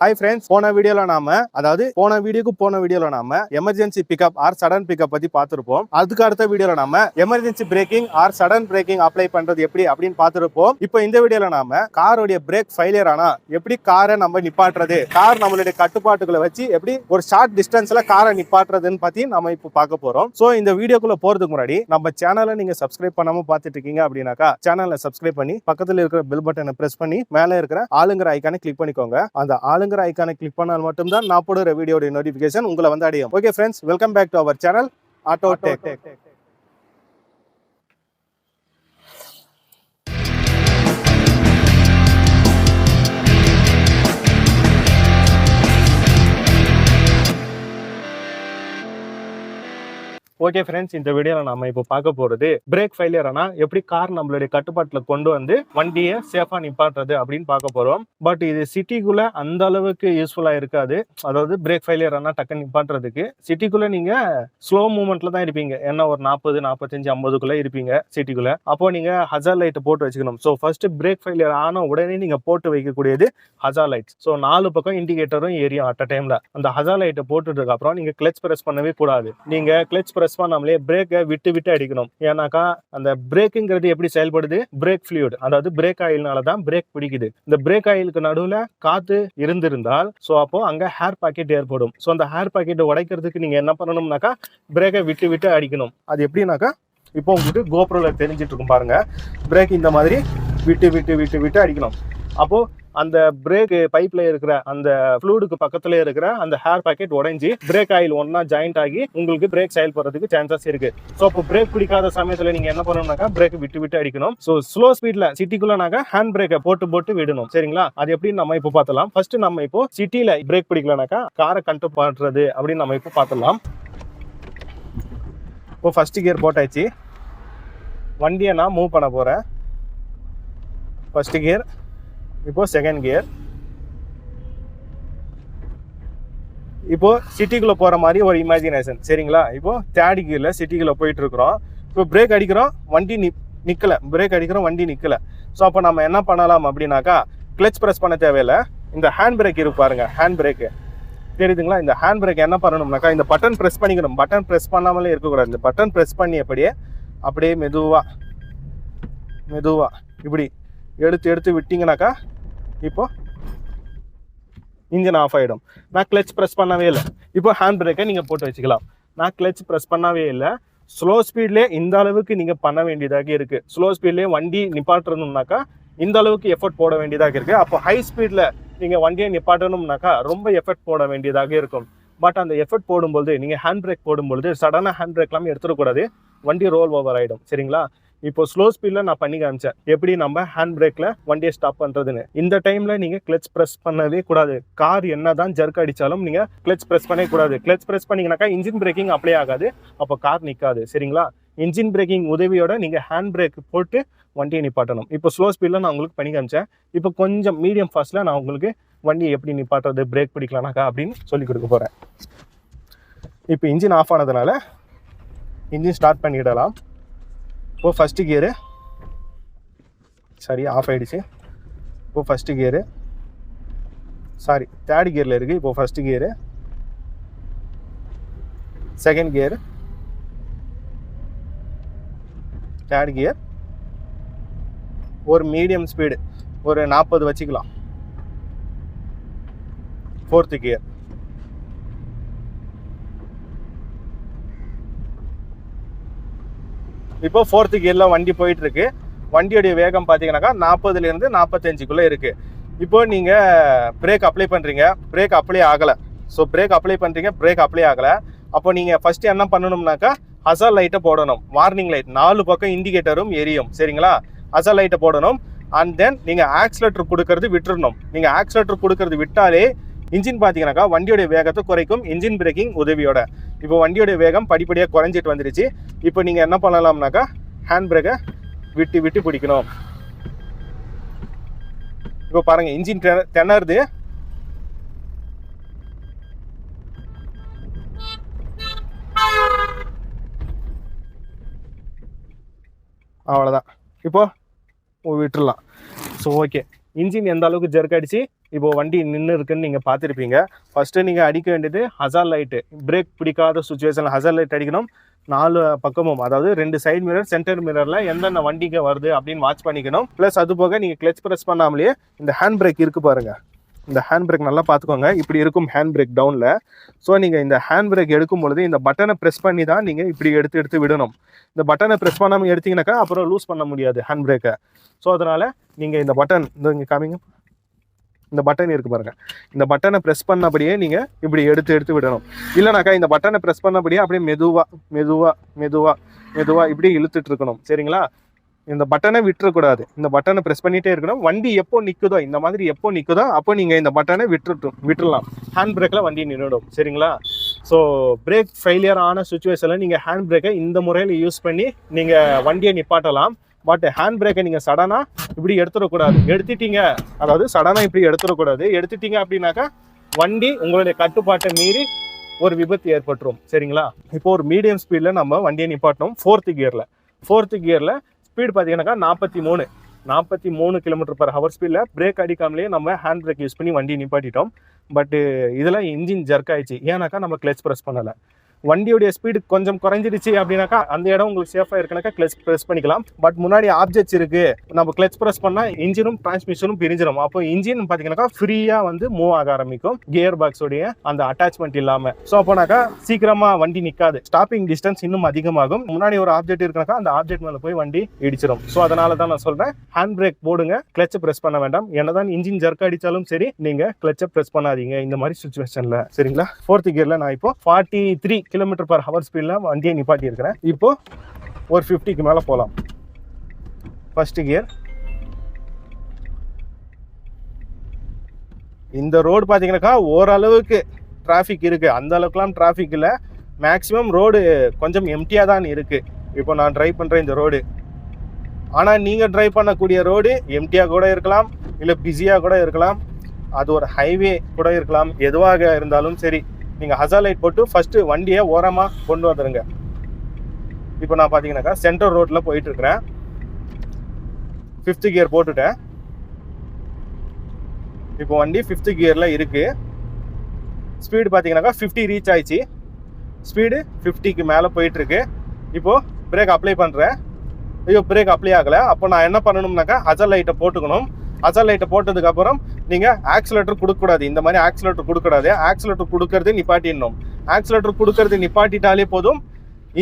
Hi friends போன வீடியோல நாம அதாவது போன வீடியோக்கு போன வீடியோல நாம emergency pickup or sudden pickup பத்தி பார்த்திருப்போம். அதுக்கு அடுத்த வீடியோல நாம emergency braking or sudden braking apply பண்றது எப்படி அப்படின்னு பார்த்திருப்போம். இப்போ இந்த வீடியோல நாம காரோடைய பிரேக் ஃபெயிலியர் ஆனா எப்படி காரை நம்ம நிப்பாட்டுறது கார் நம்மளுடைய கட்டுப்பாட்டுகளை வச்சு எப்படி ஒரு ஷார்ட் டிஸ்டன்ஸ்ல காரை நிப்பாட்டுறதுன்னு பத்தி நம்ம இப்போ பார்க்க போறோம். சோ இந்த வீடியோக்குள்ள போறதுக்கு முன்னாடி நம்ம சேனலை நீங்க சப்ஸ்கிரைப் பண்ணாம பார்த்துட்டு இருக்கீங்க அப்படின்னாக்கா சேனலை சப்ஸ்கிரைப் பண்ணி பக்கத்துல இருக்கிற பெல் பட்டனை பிரஸ் பண்ணி மேலே இருக்கிற ஆளுங்கிற ஐக்கானை கிளிக் பண்ணிக்கோங்க. அந்த பெல்லுங்கிற ஐக்கானை கிளிக் பண்ணால் மட்டும்தான் நான் போடுற வீடியோடைய நோட்டிஃபிகேஷன் உங்களை வந்து அடையும். Okay friends welcome back to our channel auto tech okay friends இந்த வீடியோவில் நாம இப்போ பார்க்க போறது பிரேக் ஃபெயிலியர்னா எப்படி கார் நம்மளுடைய கட்டுப்பாட்டில் கொண்டு வந்து வண்டியை சேஃபாக நிப்பாட்டுறது அப்படின்னு பார்க்க போறோம். பட் இது சிட்டிக்குள்ள அந்த அளவுக்கு யூஸ்ஃபுல்லா இருக்காது. அதாவது பிரேக் ஃபெயிலியர் ஆனா டக்குன்னு நிப்பாட்டுறதுக்கு. சிட்டிக்குள்ள நீங்க ஸ்லோ மூவ்மெண்ட்ல தான் இருப்பீங்க. என்ன ஒரு நாற்பது நாற்பத்தஞ்சு ஐம்பதுக்குள்ள இருப்பீங்க சிட்டிக்குள்ள அப்போ நீங்க ஹசார் லைட்டை போட்டு வச்சுக்கணும். ஸோ ஃபர்ஸ்ட் பிரேக் ஃபெயிலியர் ஆன உடனே நீங்க போட்டு வைக்கக்கூடியது ஹசார் லைட் ஸோ நாலு பக்கம் இண்டிகேட்டரும் ஏரியும் அட் அ டைம்ல அந்த ஹசார் லைட்டை போட்டுட்டதுக்கு அப்புறம் நீங்க கிளச் பிரஸ் பண்ணவே கூடாது. நீங்க கிளச் பிரஸ் பண்ணாமலே பிரேக்கை விட்டு விட்டு அடிக்கணும். ஏன்னாக்கா அந்த பிரேக்குங்கிறது எப்படி செயல்படுது? பிரேக் ஃப்ளூயிட் அதாவது பிரேக் ஆயில்னால தான் பிரேக் பிடிக்குது. இந்த பிரேக் ஆயிலுக்கு நடுவில் காத்து இருந்திருந்தால் ஸோ அப்போ அங்கே ஹேர் பாக்கெட் ஏற்படும். ஸோ அந்த ஹேர் பாக்கெட்டை உடைக்கிறதுக்கு நீங்கள் என்ன பண்ணணும்னாக்கா பிரேக்கை விட்டு விட்டு அடிக்கணும். அது எப்படின்னாக்கா இப்போ உங்களுக்கு கோப்ரோல தெரிஞ்சிட்டு இருக்கும் பாருங்க. பிரேக் இந்த மாதிரி விட்டு விட்டு விட்டு விட்டு அடிக்கணும். அப்போது அந்த பிரேக் பைப்ல இருக்கிற அந்த ஃப்ளூடுக்கு பக்கத்துல இருக்கிற அந்த ஹேர் பாக்கெட் உடைஞ்சி பிரேக் ஆயில் ஒன்னா ஜாயிண்ட் ஆகி உங்களுக்கு பிரேக் செயல்படுறதுக்கு சான்சஸ் இருக்கு. ஸோ அப்போ பிரேக் பிடிக்காத சமயத்துல நீங்க என்ன பண்ணணும்னாக்கா பிரேக் விட்டு விட்டு அடிக்கணும். ஸோ ஸ்லோ ஸ்பீட்ல சிட்டிக்குள்ளனாக்கா ஹேண்ட் பிரேக்கை போட்டு போட்டு விடணும். சரிங்களா? அது எப்படின்னு நம்ம இப்போ பார்த்தலாம் ஃபர்ஸ்ட் நம்ம இப்போ சிட்டியில பிரேக் பிடிக்கலனாக்கா காரை கண்ட்ரோல் பண்றது அப்படின்னு நம்ம இப்போ பார்த்தலாம் இப்போ ஃபர்ஸ்ட் கியர் போட்டாச்சு. வண்டியை நான் மூவ் பண்ண போறேன். ஃபர்ஸ்ட் கியர் இப்போது செகண்ட் கியர் இப்போது சிட்டிக்குள்ளே போகிற மாதிரி ஒரு இமேஜினேஷன் சரிங்களா? இப்போது தேர்ட் கியரில் சிட்டிக்குள்ளே போயிட்டுருக்குறோம். இப்போ பிரேக் அடிக்கிறோம் வண்டி நிக் நிற்கலை பிரேக் அடிக்கிறோம் வண்டி நிற்கலை ஸோ அப்போ நம்ம என்ன பண்ணலாம் அப்படின்னாக்கா கிளச் ப்ரெஸ் பண்ண தேவையில்ல. இந்த ஹேண்ட் பிரேக் இருக்கு பாருங்க. ஹேண்ட் பிரேக்கு தெரியுதுங்களா? இந்த ஹேண்ட் பிரேக் என்ன பண்ணணும்னாக்கா இந்த பட்டன் ப்ரெஸ் பண்ணிக்கணும். பட்டன் ப்ரெஸ் பண்ணாமலே இருக்கக்கூடாது. இந்த பட்டன் ப்ரெஸ் பண்ணி அப்படியே அப்படியே மெதுவாக மெதுவாக இப்படி எடுத்து எடுத்து விட்டிங்கனாக்கா இப்போ இன்ஜின் ஆஃப் ஆகிடும் நான் கிளச் ப்ரெஸ் பண்ணவே இல்லை. இப்போ ஹேண்ட் பிரேக்கை நீங்கள் போட்டு வச்சுக்கலாம். நான் கிளச் ப்ரெஸ் பண்ணவே இல்லை. ஸ்லோ ஸ்பீட்லேயே இந்த அளவுக்கு நீங்கள் பண்ண வேண்டியதாக இருக்குது ஸ்லோ ஸ்பீட்லேயே வண்டி நிப்பாட்டணும்னாக்கா இந்த அளவுக்கு எஃபர்ட் போட வேண்டியதாக இருக்குது அப்போ ஹை ஸ்பீடில் நீங்கள் வண்டியை நிப்பாட்டணும்னாக்கா ரொம்ப எஃபர்ட் போட வேண்டியதாக இருக்கும். பட் அந்த எஃபர்ட் போடும்போது நீங்கள் ஹேண்ட் பிரேக் போடும்பொழுது சடனாக ஹேண்ட் பிரேக்லாம் எடுத்துடக்கூடாது. வண்டி ரோல் ஓவர் ஆகிடும் சரிங்களா? இப்போ ஸ்லோ ஸ்பீடில் நான் பண்ணி காமிச்சேன். எப்படி நம்ம ஹேண்ட் பிரேக்கில் வண்டியை ஸ்டாப் பண்ணுறதுன்னு இந்த டைமில் நீங்கள் கிளச் ப்ரெஸ் பண்ணவே கூடாது. கார் என்ன தான் ஜர்க் அடித்தாலும் நீங்கள் கிளச் ப்ரெஸ் பண்ணவே கூடாது. கிளச் ப்ரெஸ் பண்ணிங்கனாக்கா இன்ஜின் பிரேக்கிங் அப்ளை ஆகாது. அப்போ கார் நிற்காது சரிங்களா? இன்ஜின் பிரேக்கிங் உதவியோட நீங்கள் ஹேண்ட் பிரேக் போட்டு வண்டியை நிப்பாட்டணும். இப்போ ஸ்லோ ஸ்பீடில் நான் உங்களுக்கு பண்ணி காமிச்சேன். இப்போ கொஞ்சம் மீடியம் ஃபாஸ்ட்டில் நான் உங்களுக்கு வண்டியை எப்படி நிப்பாட்டுறது பிரேக் பிடிக்கலானாக்கா அப்படின்னு சொல்லி கொடுக்க போகிறேன் இப்போ இன்ஜின் ஆஃப் ஆனதுனால இன்ஜின் ஸ்டார்ட் பண்ணிடலாம். இப்போ ஃபஸ்ட்டு கியரு சரி ஆஃப் ஆகிடுச்சு இப்போ ஃபஸ்ட்டு கியரு சாரி தேர்ட் கியரில் இருக்குது இப்போ first gear second gear third gear ஒரு மீடியம் ஸ்பீடு ஒரு நாற்பது வச்சுக்கலாம். ஃபோர்த்து கியர் இப்போ ஃபோர்த்து கியரில் வண்டி போயிட்டு இருக்கு வண்டியோடைய வேகம் பார்த்தீங்கன்னாக்கா நாற்பதுலேருந்து நாற்பத்தஞ்சுக்குள்ளே இருக்கு. இப்போ நீங்கள் பிரேக் அப்ளை பண்ணுறீங்க பிரேக் அப்ளை ஆகலை. ஸோ பிரேக் அப்ளை பண்ணுறீங்க பிரேக் அப்ளை ஆகலை. அப்போ நீங்கள் ஃபர்ஸ்ட் என்ன பண்ணணும்னாக்கா அசல் லைட்டை போடணும். வார்னிங் லைட் நாலு பக்கம் இண்டிகேட்டரும் எரியும். சரிங்களா? அசல் லைட்டை போடணும். அண்ட் தென் நீங்கள் ஆக்சிலேட்டர் கொடுக்கறது விட்டுறணும். நீங்கள் ஆக்சிலேட்டர் கொடுக்கறது விட்டாலே இன்ஜின் பார்த்தீங்கன்னாக்கா வண்டியோடைய வேகத்தை குறைக்கும். இன்ஜின் பிரேக்கிங் உதவியோட. இப்போ வண்டியோடைய வேகம் படிப்படியாக குறைஞ்சிட்டு வந்துடுச்சு இப்போ நீங்கள் என்ன பண்ணலாம்னாக்கா ஹேண்ட் பிரேக்கை விட்டு விட்டு பிடிக்கணும். இப்போ பாருங்கள் இன்ஜின் திணறுது. அவ்வளோதான் இப்போ விட்டுறலாம். ஸோ ஓகே இன்ஜின் எந்த அளவுக்கு ஜெர்க் அடிச்சு இப்போ வண்டி நின்று இருக்குன்னு நீங்கள் பார்த்துருப்பீங்க. ஃபர்ஸ்ட்டு நீங்கள் அடிக்க வேண்டியது ஹசார் லைட்டு பிரேக் பிடிக்காத சுச்சுவேஷனில் ஹசார் லைட் அடிக்கணும். நாலு பக்கமும் அதாவது ரெண்டு சைடு மிரர் சென்டர் மிரரில் எந்தெந்த வண்டிங்க வருது அப்படின்னு வாட்ச் பண்ணிக்கணும். ப்ளஸ் அது போக நீங்கள் கிளச் ப்ரெஸ் பண்ணாமலேயே இந்த ஹேண்ட் பிரேக் இருக்கு பாருங்கள் இந்த ஹேண்ட் பிரேக் நல்லா பார்த்துக்கோங்க. இப்படி இருக்கும் ஹேண்ட் பிரேக் டவுனில் ஸோ நீங்கள் இந்த ஹேண்ட் பிரேக் எடுக்கும் பொழுது இந்த பட்டனை ப்ரெஸ் பண்ணி தான் நீங்கள் இப்படி எடுத்து எடுத்து விடணும். இந்த பட்டனை ப்ரெஸ் பண்ணாமல் எடுத்தீங்கன்னாக்கா அப்புறம் லூஸ் பண்ண முடியாது ஹேண்ட் பிரேக்கை ஸோ அதனால் நீங்கள் இந்த பட்டன் இந்த இங்கே காமிங்க. இந்த பட்டன் இருக்கு பாருங்க. இந்த பட்டனை ப்ரெஸ் பண்ணபடியே நீங்கள் இப்படி எடுத்து எடுத்து விடணும். இல்லைனாக்கா இந்த பட்டனை ப்ரெஸ் பண்ணபடியே அப்படியே மெதுவாக மெதுவாக மெதுவாக மெதுவாக இப்படி இழுத்துட்டு இருக்கணும். சரிங்களா? இந்த பட்டனை விட்டுறக்கூடாது. இந்த பட்டனை ப்ரெஸ் பண்ணிகிட்டே இருக்கணும். வண்டி எப்போ நிற்குதோ இந்த மாதிரி எப்போ நிற்குதோ அப்போ நீங்கள் இந்த பட்டனை விட்டுட்டு விட்டுடலாம் ஹேண்ட் பிரேக்கில் வண்டி நின்றுடும் சரிங்களா? ஸோ பிரேக் ஃபெயிலியர் ஆன சுச்சுவேஷனில் நீங்கள் ஹேண்ட் பிரேக்கை இந்த முறையில் யூஸ் பண்ணி நீங்கள் வண்டியை நிப்பாட்டலாம். பட் ஹேண்ட் பிரேக்கை நீங்கள் சடனாக இப்படி எடுத்துடக்கூடாது. எடுத்துட்டீங்க. அதாவது சடனாக இப்படி எடுத்துடக்கூடாது. எடுத்துட்டீங்க அப்படின்னாக்கா வண்டி உங்களுடைய கட்டுப்பாட்டை மீறி ஒரு விபத்து ஏற்பட்டுரும். சரிங்களா? இப்போ ஒரு மீடியம் ஸ்பீடில் நம்ம வண்டியை நிப்பாட்டணும். ஃபோர்த்து கியரில் ஃபோர்த்து கியரில் ஸ்பீடு பார்த்தீங்கன்னாக்கா நாற்பத்தி மூணு நாற்பத்தி மூணு கிலோமீட்டர் பர் ஹவர் ஸ்பீடில் பிரேக் அடிக்காமலேயே நம்ம ஹேண்ட் பிரேக் யூஸ் பண்ணி வண்டியை நிப்பாட்டிட்டோம். பட்டு இதில் இன்ஜின் ஜர்க் ஆயிடுச்சு. ஏன்னாக்கா நம்ம கிளச் ப்ரெஸ் பண்ணலை. வண்டியுடைய ஸ்பீடு கொஞ்சம் குறைஞ்சிடுச்சு அப்படின்னாக்கா அந்த இடம் உங்களுக்கு சேஃபாக இருக்குனாக்கா கிளச் ப்ரெஸ் பண்ணிக்கலாம். பட் முன்னாடி ஆப்ஜெக்ட்ஸ் இருக்கு. நம்ம கிளச் ப்ரெஸ் பண்ணால் இன்ஜினும் டிரான்ஸ்மிஷனும் பிரிஞ்சிடும் அப்போ இன்ஜின் பார்த்தீங்கன்னாக்கா ஃப்ரீயாக வந்து மூவ் ஆக ஆரம்பிக்கும். கியர் பாக்ஸோடைய அந்த அட்டாச்மெண்ட் இல்லாமல் ஸோ அப்போனாக்கா சீக்கிரமாக வண்டி நிற்காது ஸ்டாப்பிங் டிஸ்டன்ஸ் இன்னும் அதிகமாகும். முன்னாடி ஒரு ஆப்ஜெக்ட் இருக்குனாக்கா அந்த ஆப்ஜெக்ட் மேலே போய் வண்டி இடிச்சிடும் ஸோ அதனால தான் நான் சொல்கிறேன் ஹேண்ட் பிரேக் போடுங்க. கிளச்சை ப்ரெஸ் பண்ண வேண்டாம். என்னதான் இன்ஜின் ஜர்க் அடித்தாலும் சரி நீங்கள் கிளச்சை ப்ரெஸ் பண்ணாதீங்க. இந்த மாதிரி சுச்சுவேஷனில் சரிங்களா? ஃபோர்த் கியரில் நான் இப்போ forty three kilometre per hour ஸ்பீடில் வண்டியை நிப்பாட்டி இருக்கிறேன் இப்போது ஒரு ஃபிஃப்டிக்கு மேலே போகலாம். ஃபர்ஸ்ட் கியர் இந்த ரோடு பார்த்தீங்கன்னாக்கா ஓரளவுக்கு டிராஃபிக் இருக்குது அந்த அளவுக்குலாம் டிராஃபிக் இல்லை. மேக்ஸிமம் ரோடு கொஞ்சம் எம்டியாக தான் இருக்குது இப்போ நான் ட்ரைவ் பண்ணுற இந்த ரோடு ஆனால் நீங்கள் ட்ரைவ் பண்ணக்கூடிய ரோடு எம்டியாக கூட இருக்கலாம். இல்லை பிஸியாக கூட இருக்கலாம். அது ஒரு ஹைவே கூட இருக்கலாம். எதுவாக இருந்தாலும் சரி. நீங்கள் ஹசா லைட் போட்டு ஃபஸ்ட்டு வண்டியை ஓரமாக கொண்டு வந்துடுங்க இப்போ நான் பார்த்தீங்கன்னாக்கா சென்டர் ரோட்டில் போயிட்டுருக்குறேன். ஃபிஃப்த்து கியர் போட்டுட்டேன். இப்போ வண்டி ஃபிஃப்த்து கியரில் இருக்குது ஸ்பீடு பார்த்தீங்கன்னாக்கா ஃபிஃப்டி ரீச் ஆயிடுச்சு. ஸ்பீடு ஃபிஃப்டிக்கு மேலே போயிட்டுருக்கு. இப்போது பிரேக் அப்ளை பண்ணுறேன் ஐயோ பிரேக் அப்ளை ஆகலை. அப்போ நான் என்ன பண்ணணும்னாக்கா ஹசல் லைட்டை போட்டுக்கணும். அசல் லைட்டை போட்டதுக்கப்புறம் நீங்கள் ஆக்சிலேட்டர் கொடுக்கக்கூடாது. இந்த மாதிரி ஆக்சிலேட்டர் கொடுக்கக்கூடாது. ஆக்சிலேட்டர் கொடுக்கறது நிப்பாட்டிடணும். ஆக்சிலேட்டர் கொடுக்கறது நிப்பாட்டிட்டாலே போதும்.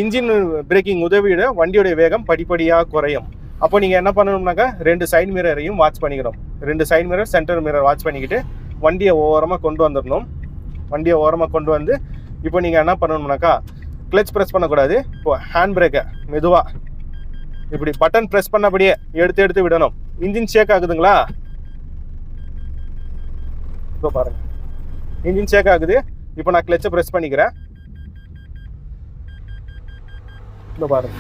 இன்ஜின் பிரேக்கிங் உதவியோட வண்டியோடைய வேகம் படிப்படியாக குறையும். அப்போ நீங்கள் என்ன பண்ணணும்னாக்கா ரெண்டு சைட் மிரரையும் வாட்ச் பண்ணிக்கணும். ரெண்டு side mirror centre mirror watch பண்ணிக்கிட்டு வண்டியை ஓரமாக கொண்டு வந்துடணும். வண்டியை ஓரமாக கொண்டு வந்து இப்போ நீங்கள் என்ன பண்ணணும்னாக்கா கிளச் ப்ரெஸ் பண்ணக்கூடாது. இப்போ ஹேண்ட் பிரேக்கை மெதுவாக இப்படி பட்டன் ப்ரெஸ் பண்ணபடியே எடுத்து எடுத்து விடணும். இன்ஜின் ஷேக் ஆகுதுங்களா? இப்போ பாருங்க. இன்ஜின் ஷேக் ஆகுது. இப்போ நான் கிளச்சை ப்ரெஸ் பண்ணிக்கிறேன். இப்போ பாருங்க.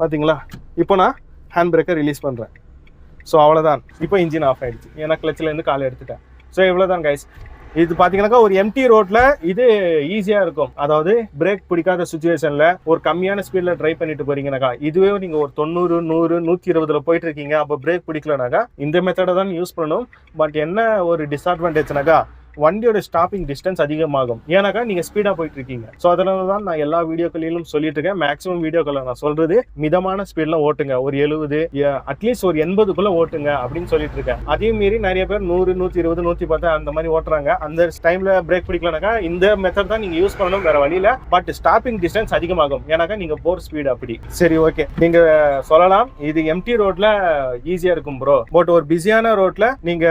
பார்த்தீங்களா இப்போ நான் ஹேண்ட் பிரேக்கை ரிலீஸ் பண்ணுறேன் ஸோ அவ்வளோதான் இப்போ இன்ஜின் ஆஃப் ஆகிடுச்சு ஏன்னா கிளச்சிலேருந்து காலை எடுத்துட்டேன். ஸோ இவ்வளோதான் கைஸ் இது பார்த்தீங்கன்னாக்கா ஒரு எம்டி ரோட்ல இது ஈஸியாக இருக்கும். அதாவது பிரேக் பிடிக்காத சுச்சுவேஷனில் ஒரு கம்மியான ஸ்பீடில் டிரைவ் பண்ணிட்டு போறீங்கனாக்கா இதுவே நீங்கள் ஒரு தொண்ணூறு நூறு நூற்றி இருபதுல போயிட்டு இருக்கீங்க. அப்போ பிரேக் பிடிக்கலனாக்கா இந்த மெத்தடை தான் யூஸ் பண்ணணும். பட் என்ன ஒரு டிஸ்அட்வான்டேஜ்னாக்கா வண்டியோட ஸ்டாப்பிங் டிஸ்டன்ஸ் அதிகமாகும். ஏன்னாக்கா நீங்க ஸ்பீடா போயிட்டு இருக்கீங்க. ஸோ அதனால தான் நான் எல்லா வீடியோக்களிலும் சொல்லிட்டு இருக்கேன். மேக்ஸிமம் வீடியோக்களை நான் சொல்றது மிதமான ஸ்பீட்ல ஓட்டுங்க. ஒரு எழுபது அட்லீஸ்ட் ஒரு எண்பதுக்குள்ள ஓட்டுங்க அப்படின்னு சொல்லிட்டு இருக்கேன். அதையும் மீறி நிறைய பேர் நூறு நூத்தி இருபது நூத்தி பத்து அந்த மாதிரி ஓட்டுறாங்க. அந்த டைம்ல பிரேக் பிடிக்கலனாக்கா இந்த மெத்தட் தான் நீங்க யூஸ் பண்ணணும் வேற வழியில பட் ஸ்டாப்பிங் டிஸ்டன்ஸ் அதிகமாகும். ஏன்னாக்கா நீங்க போர் ஸ்பீடு அப்படி. சரி ஓகே நீங்க சொல்லலாம். இது எம்டி ரோட்ல ஈஸியா இருக்கும் ப்ரோ பட் ஒரு பிஸியான ரோட்ல நீங்க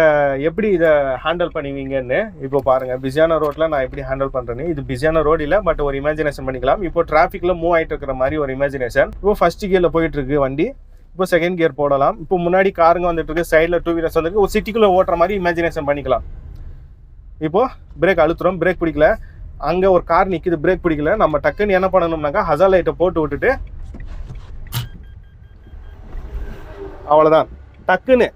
எப்படி இதை ஹேண்டில் பண்ணுவீங்கன்னு இப்போ பாருங்க பிஸியான ரோட்ல நான் எப்படி ஹேண்டில் பண்ணுறேன்னு இது பிஸியான ரோடு இல்ல பட் ஒரு இமேஜினேஷன் பண்ணிக்கலாம். இப்போ டிராஃபிக்ல மூவ் ஆயிட்டு இருக்கிற மாதிரி ஒரு இமேஜினேஷன் இப்போ ஃபர்ஸ்ட் கியர்ல போயிட்டு இருக்கு வண்டி. இப்போ செகண்ட் கியர் போடலாம். இப்போ முன்னாடி காருங்க வந்துட்டு இருக்கு சைடில் டூ வீலர்ஸ் வந்துருக்கு ஒரு சிட்டிக்குள்ள ஓட்டுற மாதிரி இமேஜினேஷன் பண்ணிக்கலாம். இப்போ பிரேக் அழுத்துறோம் பிரேக் பிடிக்கல. அங்க ஒரு கார் நிக்குது பிரேக் பிடிக்கல. நம்ம டக்குன்னு என்ன பண்ணணும்னாக்கா ஹசா லைட்டை போட்டு விட்டுட்டு அவ்வளோதான் டக்குன்னு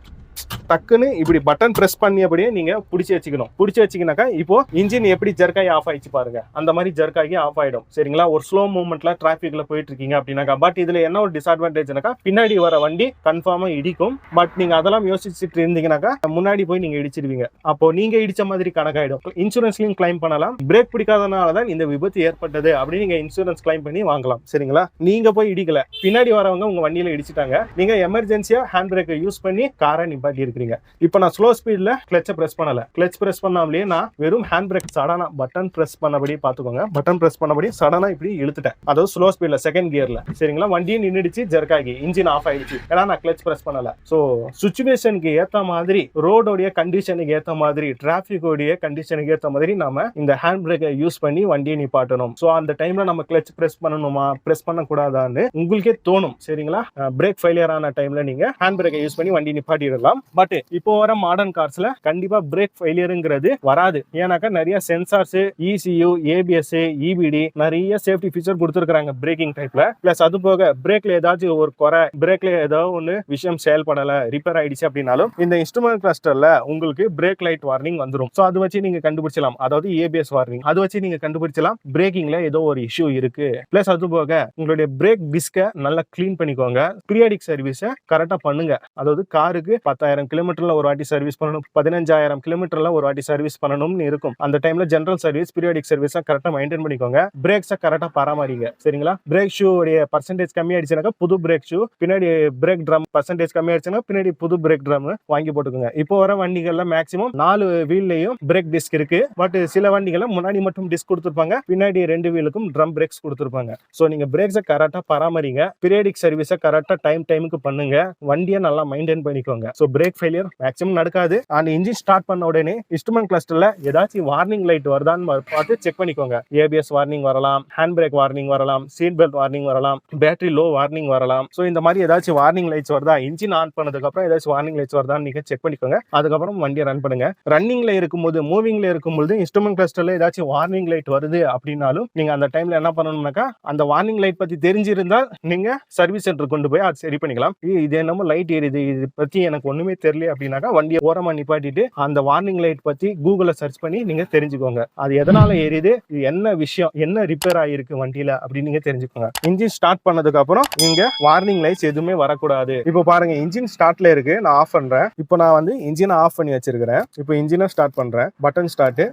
டக்குன்னு இப்படி பட்டன் பிரஸ் பண்ணியபடியே நீங்க பிடிச்சி வச்சுக்கணும். பிடிச்சி வச்சுக்கினாக்கா இப்போ இன்ஜின் எப்படி ஜர்க்காகி ஆஃப் ஆயிடுச்சு பாருங்க. அந்த மாதிரி ஜர்க்காகி ஆஃப் ஆயிடும். சரிங்களா? ஒரு ஸ்லோ மூவ்மெண்ட்ல டிராபிக்ல போயிட்டு இருக்கீங்க அப்படின்னாக்கா பட் இதுல என்ன ஒரு டிஸ்அட்வான்டேஜ்னாக்கா பின்னாடி வர வண்டி கன்ஃபார்மா இடிக்கும். பட் நீங்க அதெல்லாம் யோசிச்சுட்டு இருந்தீங்கன்னாக்கா முன்னாடி போய் நீங்க இடிச்சிருவீங்க. அப்போ நீங்க இடிச்ச மாதிரி கணக்காயிடும். இன்சூரன்ஸ்லயும் கிளைம் பண்ணலாம். பிரேக் பிடிக்காதனால தான் இந்த விபத்து ஏற்பட்டது அப்படின்னு நீங்க இன்சூரன்ஸ் கிளைம் பண்ணி வாங்கலாம். சரிங்களா? நீங்க போய் இடிக்கல. பின்னாடி வரவங்க உங்க வண்டியில இடிச்சிட்டாங்க. நீங்க எமர்ஜென்சியா ஹேண்ட் பிரேக்கை யூஸ் பண்ணி காரை நிப்பாட்டி இருக்கிறீங்க இப்போ நான் ஸ்லோ ஸ்பீட்ல கிளச்சை பிரஸ் பண்ணல. கிளச் ப்ரெஸ் பண்ணாமலேயே நான் வெறும் ஹேண்ட் பிரேக் சடனா பட்டன் பிரஸ் பண்ணபடி பாத்துக்கோங்க பட்டன் ப்ரெஸ் பண்ணபடி சடனா இப்படி இழுத்துட்டேன். அதாவது ஸ்லோ ஸ்பீட்ல செகண்ட் கியர்ல சரிங்களா? வண்டியும் நின்றுடுச்சு ஜெர்க்காகி இன்ஜின் ஆஃப் ஆயிடுச்சு. ஏன்னா நான் கிளச் பிரஸ் பண்ணல. ஸோ சுச்சுவேஷனுக்கு ஏத்த மாதிரி ரோடோடைய கண்டிஷனுக்கு ஏத்த மாதிரி டிராஃபிக்கோடைய கண்டிஷனுக்கு ஏத்த மாதிரி நாம இந்த ஹேண்ட் பிரேக்கை யூஸ் பண்ணி வண்டியை நிப்பாட்டணும். ஸோ அந்த டைம்ல நம்ம கிளச் பிரஸ் பண்ணணுமா? பிரஸ் பண்ணக்கூடாதான்னு உங்களுக்கே தோணும். சரிங்களா? பிரேக் ஃபெயிலியர் ஆன டைம்ல நீங்க ஹேண்ட் பிரேக்கை யூஸ் பண்ணி வண்டி நிப்பாட்டிடலாம். பட் இப்போ வர மாடர்ன் கார்ஸ்ல கண்டிப்பா பிரேக் ஃபெயிலியருங்கிறது வராது. ஏன்னாக்கா நிறைய சென்சார்ஸ் இசியூ ஏபிஎஸ் இபிடி நிறைய சேஃப்டி ஃபீச்சர் கொடுத்துருக்காங்க பிரேக்கிங் டைப்ல பிளஸ் அது போக பிரேக்ல ஏதாச்சும் ஒரு குறை பிரேக்ல ஏதோ ஒன்று விஷயம் செயல்படல ரிப்பேர் ஆயிடுச்சு அப்படின்னாலும் இந்த இன்ஸ்ட்ருமெண்ட் கிளஸ்டர்ல உங்களுக்கு பிரேக் லைட் வார்னிங் வந்துரும். ஸோ அது வச்சு நீங்க கண்டுபிடிச்சலாம் அதாவது ஏபிஎஸ் வார்னிங் அது வச்சு நீங்க கண்டுபிடிச்சலாம் பிரேக்கிங்ல ஏதோ ஒரு இஷ்யூ இருக்கு. பிளஸ் அது போக உங்களுடைய பிரேக் டிஸ்கை நல்லா கிளீன் பண்ணிக்கோங்க. பீரியாடிக் சர்வீஸை கரெக்டாக பண்ணுங்க. அதாவது காருக்கு பத்தாயிரம் கிலோமீட்டரில் ஒரு வாட்டி சர்வீஸ் பண்ணணும். பதினஞ்சாயிரம் கிலோமீட்டரில் ஒரு வாட்டி சர்வீஸ் பண்ணணும்னு இருக்கும். அந்த டைமில் ஜென்ரல் சர்வீஸ் பீரியாடிக் சர்வீஸை கரெக்டாக மெயின்டைன் பண்ணிக்கோங்க. பிரேக்ஸை கரெக்டாக பராமரிங்க. சரிங்களா? பிரேக் ஷூ உடைய பர்சன்டேஜ் கம்மி ஆயிடுச்சுனாக்கா புது பிரேக் ஷூ பின்னாடி பிரேக் ட்ரம் பர்சன்டேஜ் கம்மி ஆயிடுச்சுன்னா பின்னாடி புது பிரேக் ட்ரம் வாங்கி போட்டுக்கோங்க. இப்போ வர வண்டிகள்ல மேக்ஸிமம் நாலு வீல்லையும் பிரேக் டிஸ்க் இருக்கு. பட் சில வண்டிகள்ல முன்னாடி மட்டும் டிஸ்க் கொடுத்துருப்பாங்க. பின்னாடி ரெண்டு வீலுக்கும் ட்ரம் பிரேக்ஸ் கொடுத்துருப்பாங்க. ஸோ நீங்க பிரேக்ஸை கரெக்டாக பராமரிங்க. பீரியடிக் சர்வீஸை கரெக்டாக டைம் டைமுக்கு பண்ணுங்க. வண்டியை நல்லா மெயின்டைன் பண்ணிக்கோங்க. ஸோ பிரேக் ஃபெயிலியர் மேக்ஸிமம் நடக்காது. அண்ட் இன்ஜின் ஸ்டார்ட் பண்ண உடனே இன்ஸ்ட்ருமெண்ட் கிளஸ்டர்ல ஏதாச்சும் வார்னிங் லைட் வருதான்னு பார்த்து செக் பண்ணிக்கோங்க. ஏபிஎஸ் வார்னிங் வரலாம் ஹேண்ட் பிரேக் வார்னிங் வரலாம் சீட் பெல்ட் வார்னிங் வரலாம் பேட்டரி லோ வார்னிங் வரலாம். ஸோ இந்த மாதிரி ஏதாச்சும் வார்னிங் லைட்ஸ் வருதா இன்ஜின் ஆன் பண்ணதுக்கு அப்புறம் ஏதாச்சும் வார்னிங் லைட்ஸ் வருதான்னு நீங்க செக் பண்ணிக்கோங்க. அதுக்கப்புறம் வண்டியை ரன் பண்ணுங்க. ரன்னிங்ல இருக்கும்போது மூவிங்ல இருக்கும்போது இன்ஸ்ட்ருமெண்ட் கிளஸ்டர்ல ஏதாச்சும் வார்னிங் லைட் வருது அப்படின்னாலும் நீங்க அந்த டைம்ல என்ன பண்ணணும்னாக்கா அந்த வார்னிங் லைட் பத்தி தெரிஞ்சிருந்தால் நீங்க சர்வீஸ் சென்டர் கொண்டு போய் அது சரி பண்ணிக்கலாம். இது என்னமோ லைட் எரியுது இது பத்தி எனக்கு ஒண்ணுமே தெரியல அப்படின்னாக்கா வண்டியை ஓரமா நிப்பாட்டிட்டு அந்த வார்னிங் லைட் பத்தி கூகுள்ல சர்ச் பண்ணி நீங்க தெரிஞ்சுக்கோங்க. அது எதனால எரியுது இது என்ன விஷயம் என்ன ரிப்பேர் ஆயிருக்கு வண்டியில அப்படின்னு நீங்க தெரிஞ்சுக்கோங்க. இன்ஜின் ஸ்டார்ட் பண்ணதுக்கு அப்புறம் இங்க வார்னிங் லைட்ஸ் எதுவுமே வரக்கூடாது. இப்போ பாருங்க இன்ஜின் ஸ்டார்ட்ல இருக்கு நான் ஆஃப் பண்றேன். இப்போ நான் வந்து இன்ஜினை ஆஃப் பண்ணி வச்சிருக்கிறேன். இப்போ இன்ஜினை ஸ்டார்ட் பண்றேன். பட்டன் ஸ்டார்ட்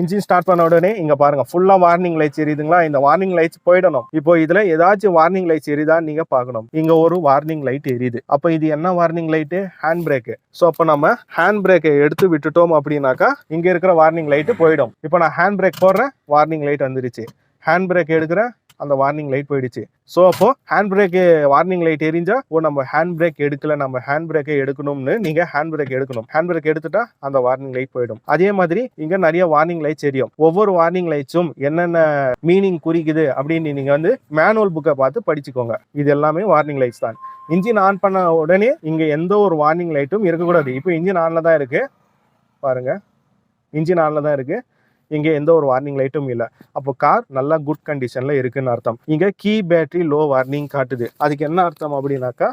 இன்ஜின் ஸ்டார்ட் பண்ண உடனே இங்க பாருங்க ஃபுல்லா வார்னிங் லைட்ஸ் எரியுதுங்களா? இந்த வார்னிங் லைட்ஸ் போயிடணும். இப்போ இதுல ஏதாச்சும் வார்னிங் லைட்ஸ் எரியுதான்னு நீங்க பார்க்கணும். இங்க ஒரு வார்னிங் லைட் எரியுது. அப்போ இது என்ன warning light hand brake so அப்போ நம்ம ஹேண்ட் பிரேக்கை எடுத்து விட்டுட்டோம் அப்படின்னாக்கா இங்க இருக்கிற வார்னிங் லைட்டு போயிடும். இப்போ நான் ஹேண்ட் பிரேக் போடுறேன் வார்னிங் லைட் வந்துருச்சு. ஹேண்ட் பிரேக் எடுக்கிறேன் அந்த வார்னிங் லைட் போயிடுச்சு. ஸோ அப்போ ஹேண்ட் பிரேக்கு வார்னிங் லைட் எரிஞ்சா ஓ நம்ம ஹேண்ட் பிரேக் எடுக்கல நம்ம ஹேண்ட் பிரேக்கை எடுக்கணும்னு நீங்க ஹேண்ட் பிரேக் எடுக்கணும். ஹேண்ட் பிரேக் எடுத்துட்டா அந்த வார்னிங் லைட் போயிடும். அதே மாதிரி இங்க நிறைய வார்னிங் லைட்ஸ் எரியும். ஒவ்வொரு வார்னிங் லைட்ஸும் என்னென்ன மீனிங் குறிக்குது அப்படின்னு நீங்க வந்து மேனுவல் புக்கை பார்த்து படிச்சுக்கோங்க. இது எல்லாமே வார்னிங் லைட்ஸ் தான். இன்ஜின் ஆன் பண்ண உடனே இங்க எந்த ஒரு வார்னிங் லைட்டும் இருக்கக்கூடாது. இப்போ இன்ஜின் ஆன்ல தான் இருக்கு. பாருங்க. இன்ஜின் ஆன்ல தான் இருக்கு. இங்கே எந்த ஒரு வார்னிங் லைட்டும் இல்லை. அப்போ கார் நல்லா குட் கண்டிஷனில் இருக்குன்னு அர்த்தம். இங்கே கீ பேட்டரி லோ வார்னிங் காட்டுது. அதுக்கு என்ன அர்த்தம் அப்படின்னாக்கா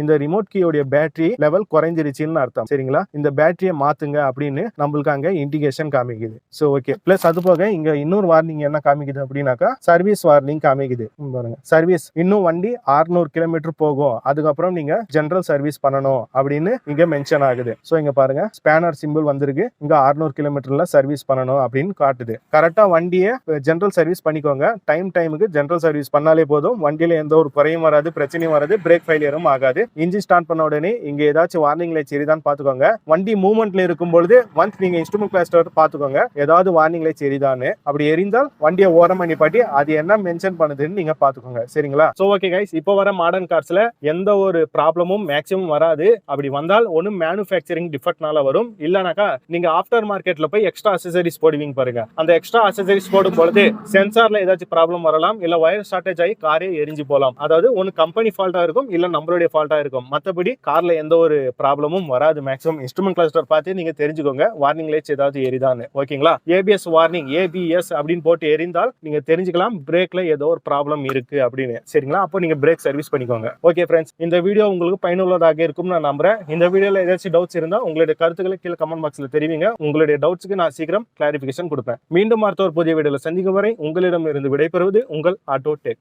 இந்த ரிமோட் கீயோடைய பேட்டரி லெவல் குறைஞ்சிருச்சுன்னு அர்த்தம். சரிங்களா? இந்த பேட்டரியை மாத்துங்க அப்படின்னு நம்மளுக்கு அங்க இண்டிகேஷன் காமிக்குது. ஸோ ஓகே பிளஸ் அது போக இங்க இன்னொரு வார்னிங் என்ன காமிக்குது அப்படின்னாக்கா சர்வீஸ் வார்னிங் காமிக்குது. பாருங்க. சர்வீஸ் இன்னும் வண்டி 600 கிலோமீட்டர் போகும். அதுக்கப்புறம் நீங்க ஜென்ரல் சர்வீஸ் பண்ணணும் அப்படின்னு இங்க மென்ஷன் ஆகுது. ஸோ இங்க பாருங்க. ஸ்பேனர் சிம்பிள் வந்திருக்கு. இங்க 600 கிலோமீட்டர்ல சர்வீஸ் பண்ணணும் அப்படின்னு காட்டுது. கரெக்டா வண்டியை ஜென்ரல் சர்வீஸ் பண்ணிக்கோங்க. டைம் டைமுக்கு ஜென்ரல் சர்வீஸ் பண்ணாலே போதும். வண்டியில எந்த ஒரு குறையும் வராது பிரச்சனையும் வராது பிரேக் ஃபெயிலியரும் ஆகாது. இன்ஜின் ஸ்டார்ட் பண்ண உடனே இங்க ஏதாச்சும் வார்னிங் லைட் சரிதான் பாத்துக்கோங்க. வண்டி மூவ்மெண்ட்ல இருக்கும் பொழுது ஒன்ஸ் நீங்க இன்ஸ்ட்ருமெண்ட் கிளாஸ்டர் பாத்துக்கோங்க. ஏதாவது வார்னிங் லைட் எரிதான்னு அப்படி எரிந்தால் வண்டியை ஓரமா நிப்பாட்டி அது என்ன மென்ஷன் பண்ணுதுன்னு நீங்க பாத்துக்கோங்க. சரிங்களா? சோ ஓகே கைஸ் இப்போ வர மாடர்ன் கார்ஸ்ல எந்த ஒரு ப்ராப்ளமும் மேக்ஸிமம் வராது. அப்படி வந்தால் ஒன்னும் மேனுஃபேக்சரிங் டிஃபெக்ட்னால வரும். இல்லனாக்கா நீங்க ஆஃப்டர் மார்க்கெட்ல போய் எக்ஸ்ட்ரா அசசரிஸ் போடுவீங்க பாருங்க. அந்த எக்ஸ்ட்ரா அசசரிஸ் போடும் பொழுது சென்சார்ல ஏதாச்சும் ப்ராப்ளம் வரலாம். இல்ல ஒயர் ஷார்டேஜ் ஆகி காரே எரிஞ்சு போகலாம். அதாவது ஒன்னு கம்பெனி ஃபால்ட்டா இருக்கும். இல்ல நம்மளுடைய ஃபால்ட் ஃபால்ட்டா இருக்கும். மற்றபடி காரில் எந்த ஒரு ப்ராப்ளமும் வராது. மேக்ஸிமம் இன்ஸ்ட்ருமெண்ட் கிளஸ்டர் பார்த்து நீங்கள் தெரிஞ்சுக்கோங்க. வார்னிங் லைட்ஸ் ஏதாவது எரிதான்னு ஓகேங்களா ஏபிஎஸ் வார்னிங் ஏபிஎஸ் அப்படின்னு போட்டு எரிந்தால் நீங்கள் தெரிஞ்சுக்கலாம். பிரேக்கில் ஏதோ ஒரு ப்ராப்ளம் இருக்கு அப்படின்னு. சரிங்களா? அப்போ நீங்கள் பிரேக் சர்வீஸ் பண்ணிக்கோங்க. ஓகே ஃப்ரெண்ட்ஸ் இந்த வீடியோ உங்களுக்கு பயனுள்ளதாக இருக்கும் நான் நம்புறேன். இந்த வீடியோவில் ஏதாச்சும் டவுட்ஸ் இருந்தால் உங்களுடைய கருத்துக்களை கீழே கமெண்ட் பாக்ஸில் தெரிவிங்க. உங்களுடைய டவுட்ஸ்க்கு நான் சீக்கிரம் கிளாரிஃபிகேஷன் கொடுப்பேன். மீண்டும் அடுத்த ஒரு புதிய வீடியோவில் சந்திக்கும் வரை உங்களிடம் இருந்து விடைபெறுவது உங்கள் ஆட்டோ டெக்